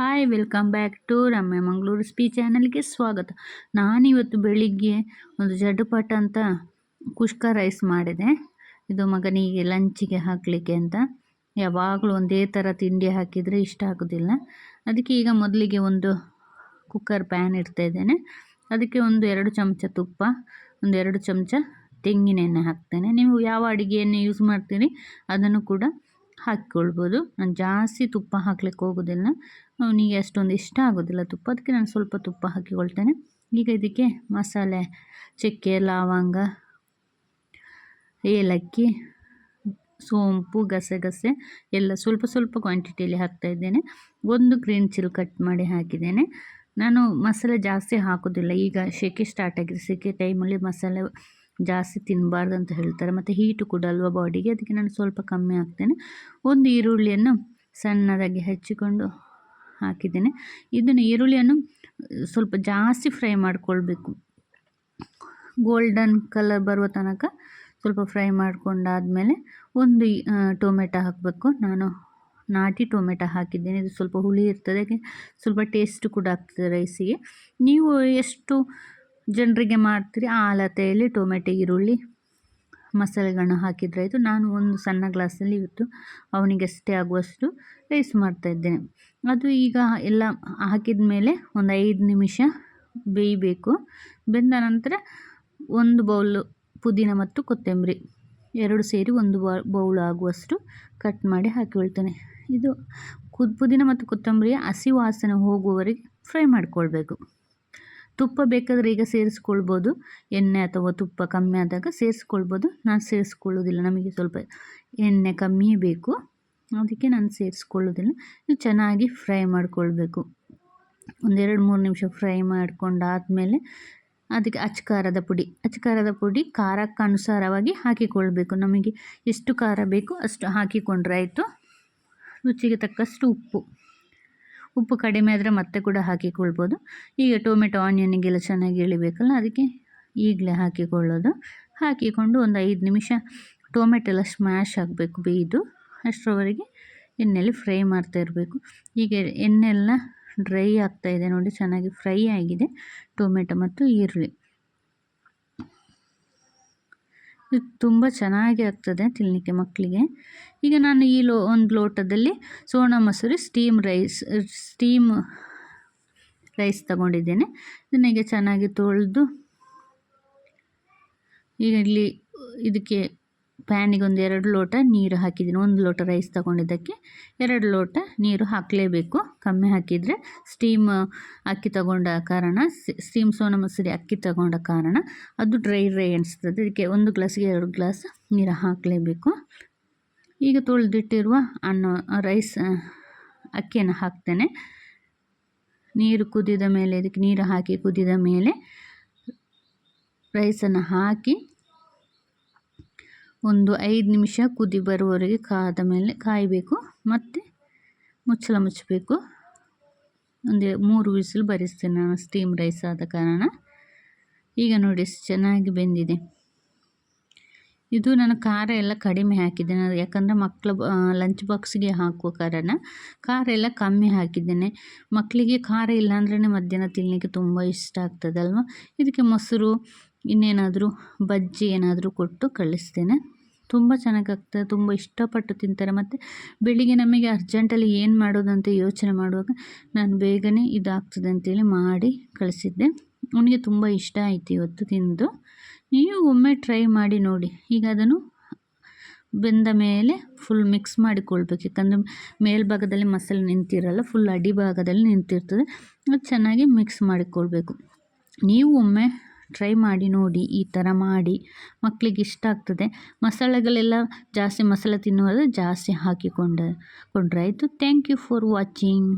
Hi welcome back to Ramya Mangaluru ಸ್ಪೀ ಚಾನಲ್ಗೆ ಸ್ವಾಗತ. ನಾನಿವತ್ತು ಬೆಳಿಗ್ಗೆ ಒಂದು ಜಡ್ಡುಪಟ ಅಂತ ಕುಷ್ಕ ರೈಸ್ ಮಾಡಿದೆ. ಇದು ಮಗನಿಗೆ ಲಂಚಿಗೆ ಹಾಕಲಿಕ್ಕೆ ಅಂತ. ಯಾವಾಗಲೂ ಒಂದೇ ಥರ ತಿಂಡಿ ಹಾಕಿದರೆ ಇಷ್ಟ ಆಗೋದಿಲ್ಲ. ಅದಕ್ಕೆ ಈಗ ಮೊದಲಿಗೆ ಒಂದು ಕುಕ್ಕರ್ ಪ್ಯಾನ್ ಇಡ್ತಾ ಇದ್ದೇನೆ. ಅದಕ್ಕೆ ಒಂದು ಎರಡು ಚಮಚ ತುಪ್ಪ, ಒಂದು ಎರಡು ಚಮಚ ತೆಂಗಿನೆಣ್ಣೆ ಹಾಕ್ತೇನೆ. ನೀವು ಯಾವ ಅಡುಗೆಯನ್ನು ಯೂಸ್ ಮಾಡ್ತೀರಿ ಅದನ್ನು ಕೂಡ ಹಾಕಿಕೊಳ್ಬೋದು. ನಾನು ಜಾಸ್ತಿ ತುಪ್ಪ ಹಾಕ್ಲಿಕ್ಕೆ ಹೋಗೋದಿಲ್ಲ. ಅವನಿಗೆ ಅಷ್ಟೊಂದು ಇಷ್ಟ ಆಗೋದಿಲ್ಲ ತುಪ್ಪ. ಅದಕ್ಕೆ ನಾನು ಸ್ವಲ್ಪ ತುಪ್ಪ ಹಾಕಿಕೊಳ್ತೇನೆ. ಈಗ ಇದಕ್ಕೆ ಮಸಾಲೆ, ಚಕ್ಕೆ, ಲವಂಗ, ಏಲಕ್ಕಿ, ಸೋಂಪು ಗಸಗಸೆ ಎಲ್ಲ ಸ್ವಲ್ಪ ಸ್ವಲ್ಪ ಕ್ವಾಂಟಿಟಿಯಲ್ಲಿ ಹಾಕ್ತಾಯಿದ್ದೇನೆ ಒಂದು ಗ್ರೀನ್ ಚಿಲ್ ಕಟ್ ಮಾಡಿ ಹಾಕಿದ್ದೇನೆ. ನಾನು ಮಸಾಲೆ ಜಾಸ್ತಿ ಹಾಕೋದಿಲ್ಲ. ಈಗ ಸೆಕೆ ಸ್ಟಾರ್ಟ್ ಆಗಿದೆ. ಸೆಕೆ ಟೈಮಲ್ಲಿ ಮಸಾಲೆ ಜಾಸ್ತಿ ತಿನ್ನಬಾರ್ದು ಅಂತ ಹೇಳ್ತಾರೆ. ಮತ್ತು ಹೀಟು ಕೂಡ ಅಲ್ವಾ ಬಾಡಿಗೆ ಅದಕ್ಕೆ ನಾನು ಸ್ವಲ್ಪ ಕಮ್ಮಿ ಹಾಕ್ತೇನೆ. ಒಂದು ಈರುಳ್ಳಿಯನ್ನು ಸಣ್ಣದಾಗಿ ಹೆಚ್ಚಿಕೊಂಡು ಹಾಕಿದ್ದೇನೆ. ಇದನ್ನು ಈರುಳ್ಳಿಯನ್ನು ಸ್ವಲ್ಪ ಜಾಸ್ತಿ ಫ್ರೈ ಮಾಡಿಕೊಳ್ಬೇಕು. ಗೋಲ್ಡನ್ ಕಲರ್ ಬರುವ ತನಕ ಸ್ವಲ್ಪ ಫ್ರೈ ಮಾಡಿಕೊಂಡಾದಮೇಲೆ ಒಂದು ಟೊಮೆಟೊ ಹಾಕಬೇಕು. ನಾನು ನಾಟಿ ಟೊಮೆಟೊ ಹಾಕಿದ್ದೇನೆ. ಇದು ಸ್ವಲ್ಪ ಹುಳಿ ಇರ್ತದೆ ಸ್ವಲ್ಪ ಟೇಸ್ಟ್ ಕೂಡ ಆಗ್ತದೆ ರೈಸಿಗೆ. ನೀವು ಎಷ್ಟು ಜನರಿಗೆ ಮಾಡ್ತೀರಿ? ಆ ಅಳತೆಯಲ್ಲಿ ಟೊಮೆಟೊ, ಈರುಳ್ಳಿ ಮಸಾಲೆಗಳನ್ನ ಹಾಕಿದರೆ ಆಯಿತು. ನಾನು ಒಂದು ಸಣ್ಣ ಗ್ಲಾಸಲ್ಲಿ ಇವತ್ತು ಅವನಿಗೆ ಅಷ್ಟೇ ಆಗುವಷ್ಟು ರೈಸ್ ಮಾಡ್ತಾಯಿದ್ದೇನೆ ಅದು ಈಗ ಎಲ್ಲ ಹಾಕಿದ ಮೇಲೆ ಒಂದು ಐದು ನಿಮಿಷ ಬೇಯಬೇಕು. ಬೆಂದ ನಂತರ ಒಂದು ಬೌಲು ಪುದೀನ ಮತ್ತು ಕೊತ್ತಂಬರಿ ಎರಡು ಸೇರಿ ಒಂದು ಬೌಲ್ ಆಗುವಷ್ಟು ಕಟ್ ಮಾಡಿ ಹಾಕಿಕೊಳ್ತೇನೆ ಇದು ಪುದೀನ ಮತ್ತು ಕೊತ್ತಂಬರಿಯ ಹಸಿ ವಾಸನೆ ಹೋಗುವವರೆಗೆ ಫ್ರೈ ಮಾಡಿಕೊಳ್ಬೇಕು. ತುಪ್ಪ ಬೇಕಾದರೆ ಈಗ ಸೇರಿಸ್ಕೊಳ್ಬೋದು. ಎಣ್ಣೆ ಅಥವಾ ತುಪ್ಪ ಕಮ್ಮಿ ಆದಾಗ ಸೇರಿಸ್ಕೊಳ್ಬೋದು. ನಾನು ಸೇರಿಸ್ಕೊಳ್ಳೋದಿಲ್ಲ, ನಮಗೆ ಸ್ವಲ್ಪ ಎಣ್ಣೆ ಕಮ್ಮಿ ಬೇಕು. ಅದಕ್ಕೆ ನಾನು ಸೇರಿಸ್ಕೊಳ್ಳೋದಿಲ್ಲ. ಇದು ಚೆನ್ನಾಗಿ ಫ್ರೈ ಮಾಡಿಕೊಳ್ಬೇಕು. ಒಂದೆರಡು ಮೂರು ನಿಮಿಷ ಫ್ರೈ ಮಾಡಿಕೊಂಡಾದಮೇಲೆ ಅದಕ್ಕೆ ಅಚ್ಕಾರದ ಪುಡಿ. ಅಚ್ಕಾರದ ಪುಡಿ ಖಾರಕ್ಕೆ ಅನುಸಾರವಾಗಿ ಹಾಕಿಕೊಳ್ಬೇಕು. ನಮಗೆ ಎಷ್ಟು ಖಾರ ಬೇಕು ಅಷ್ಟು ಹಾಕಿಕೊಂಡ್ರೆ ಆಯಿತು. ರುಚಿಗೆ ತಕ್ಕಷ್ಟು ಉಪ್ಪು. ಉಪ್ಪು ಕಡಿಮೆ ಆದರೆ ಮತ್ತೆ ಕೂಡ ಹಾಕಿಕೊಳ್ಬೋದು. ಈಗ ಟೊಮೆಟೊ ಆನಿಯನ್ನಿಗೆಲ್ಲ ಚೆನ್ನಾಗಿ ಇಳಿಬೇಕಲ್ಲ ಅದಕ್ಕೆ ಈಗಲೇ ಹಾಕಿಕೊಳ್ಳೋದು. ಹಾಕಿಕೊಂಡು ಒಂದು ಐದು ನಿಮಿಷ ಟೊಮೆಟೊ ಎಲ್ಲ ಸ್ಮ್ಯಾಶ್ ಆಗಬೇಕು ಬೇಯ್ದು. ಅಷ್ಟರವರೆಗೆ ಎಣ್ಣೆಯಲ್ಲಿ ಫ್ರೈ ಮಾಡ್ತಾ ಇರಬೇಕು. ಈಗ ಎಣ್ಣೆಲ್ಲ ಡ್ರೈ ಆಗ್ತಾಯಿದೆ ನೋಡಿ, ಚೆನ್ನಾಗಿ ಫ್ರೈ ಆಗಿದೆ ಟೊಮೆಟೊ ಮತ್ತು ಈರುಳ್ಳಿ. ಇದು ತುಂಬ ಚೆನ್ನಾಗಿ ಆಗ್ತದೆ ತಿನ್ನಲಿಕ್ಕೆ ಮಕ್ಕಳಿಗೆ. ಈಗ ನಾನು ಈ ಲೋ, ಒಂದು ಲೋಟದಲ್ಲಿ Sona Masuri steam rice steam rice ತಗೊಂಡಿದ್ದೇನೆ. ಇದನ್ನ ಈಗ ಚೆನ್ನಾಗಿ ತೊಳೆದು, ಈಗ ಇಲ್ಲಿ ಇದಕ್ಕೆ ಪ್ಯಾನಿಗೆ ಒಂದು ಎರಡು ಲೋಟ ನೀರು ಹಾಕಿದ್ದೀನಿ. ಒಂದು ಲೋಟ ರೈಸ್ ತಗೊಂಡಿದ್ದಕ್ಕೆ ಎರಡು ಲೋಟ ನೀರು ಹಾಕಲೇಬೇಕು. ಕಮ್ಮಿ ಹಾಕಿದರೆ ಸ್ಟೀಮ್ ಅಕ್ಕಿ ತಗೊಂಡ ಕಾರಣ, ಸ್ಟೀಮ್ ಸೋನ ಮಸೂರಿ ಅಕ್ಕಿ ತಗೊಂಡ ಕಾರಣ ಅದು ಡ್ರೈ ಡ್ರೈ ಅನಿಸ್ತದೆ. ಅದಕ್ಕೆ ಒಂದು ಗ್ಲಾಸ್ಗೆ ಎರಡು ಗ್ಲಾಸ್ ನೀರು ಹಾಕಲೇಬೇಕು. ಈಗ ತೊಳೆದಿಟ್ಟಿರುವ ಅನ್ನ, ರೈಸ್, ಅಕ್ಕಿಯನ್ನು ಹಾಕ್ತೇನೆ. ನೀರು ಕುದಿದ ಮೇಲೆ, ಇದಕ್ಕೆ ನೀರು ಹಾಕಿ ಕುದಿದ ಮೇಲೆ ರೈಸನ್ನು ಹಾಕಿ ಒಂದು ಐದು ನಿಮಿಷ ಕುದಿ ಬರುವವರೆಗೆ ಕಾದ ಮೇಲೆ ಕಾಯಬೇಕು. ಮತ್ತು ಮುಚ್ಚಳ ಮುಚ್ಚಬೇಕು. ಒಂದು ಮೂರು ವಿಸಿಲ್ ಬರಿಸ್ತೇನೆ ನಾನು ಸ್ಟೀಮ್ ರೈಸ್ ಆದ ಕಾರಣ. ಈಗ ನೋಡಿ ಚೆನ್ನಾಗಿ ಬೆಂದಿದೆ. ಇದು ನಾನು ಖಾರ ಎಲ್ಲ ಕಡಿಮೆ ಹಾಕಿದ್ದೇನೆ ಯಾಕಂದರೆ ಮಕ್ಕಳು ಲಂಚ್ ಬಾಕ್ಸ್ಗೆ ಹಾಕುವ ಕಾರಣ ಖಾರ ಎಲ್ಲ ಕಮ್ಮಿ ಹಾಕಿದ್ದೇನೆ. ಮಕ್ಕಳಿಗೆ ಖಾರ ಇಲ್ಲ ಅಂದ್ರೆ ಮಧ್ಯಾಹ್ನ ತಿನ್ನಲಿಕ್ಕೆ ತುಂಬ ಇಷ್ಟ ಆಗ್ತದಲ್ವ? ಇದಕ್ಕೆ ಮೊಸರು ಇನ್ನೇನಾದರೂ ಬಜ್ಜಿ ಏನಾದರೂ ಕೊಟ್ಟು ಕಳಿಸ್ತೇನೆ. ತುಂಬ ಚೆನ್ನಾಗಾಗ್ತದೆ, ತುಂಬ ಇಷ್ಟಪಟ್ಟು ತಿಂತಾರೆ. ಮತ್ತು ಬೆಳಿಗ್ಗೆ ನಮಗೆ ಅರ್ಜೆಂಟಲ್ಲಿ ಏನು ಮಾಡೋದು ಅಂತ ಯೋಚನೆ ಮಾಡುವಾಗ ನಾನು ಬೇಗನೆ ಇದಾಗ್ತದೆ ಅಂತೇಳಿ ಮಾಡಿ ಕಳಿಸಿದ್ದೆ. ಅವನಿಗೆ ತುಂಬ ಇಷ್ಟ ಆಯಿತು ಇವತ್ತು ತಿಂದು. ನೀವು ಒಮ್ಮೆ ಟ್ರೈ ಮಾಡಿ ನೋಡಿ. ಈಗ ಅದನ್ನು ಬೆಂದ ಮೇಲೆ ಫುಲ್ ಮಿಕ್ಸ್ ಮಾಡಿಕೊಳ್ಬೇಕು. ಯಾಕಂದರೆ ಮೇಲ್ಭಾಗದಲ್ಲಿ ಮಸಾಲೆ ನಿಂತಿರಲ್ಲ ಫುಲ್ ಅಡಿಭಾಗದಲ್ಲಿ ನಿಂತಿರ್ತದೆ. ಅದು ಚೆನ್ನಾಗಿ ಮಿಕ್ಸ್ ಮಾಡಿಕೊಳ್ಬೇಕು. ನೀವು ಒಮ್ಮೆ ಟ್ರೈ ಮಾಡಿ ನೋಡಿ, ಈ ಥರ ಮಾಡಿ. ಮಕ್ಕಳಿಗೆ ಇಷ್ಟ ಆಗ್ತದೆ. ಮಸಾಲೆಗಳೆಲ್ಲ ಜಾಸ್ತಿ ಮಸಾಲೆ ತಿನ್ನುವಾಗ ಜಾಸ್ತಿ ಹಾಕಿಕೊಂಡ ಕೊಂಡ್ರಾಯಿತು ಥ್ಯಾಂಕ್ ಯು ಫಾರ್ ವಾಚಿಂಗ್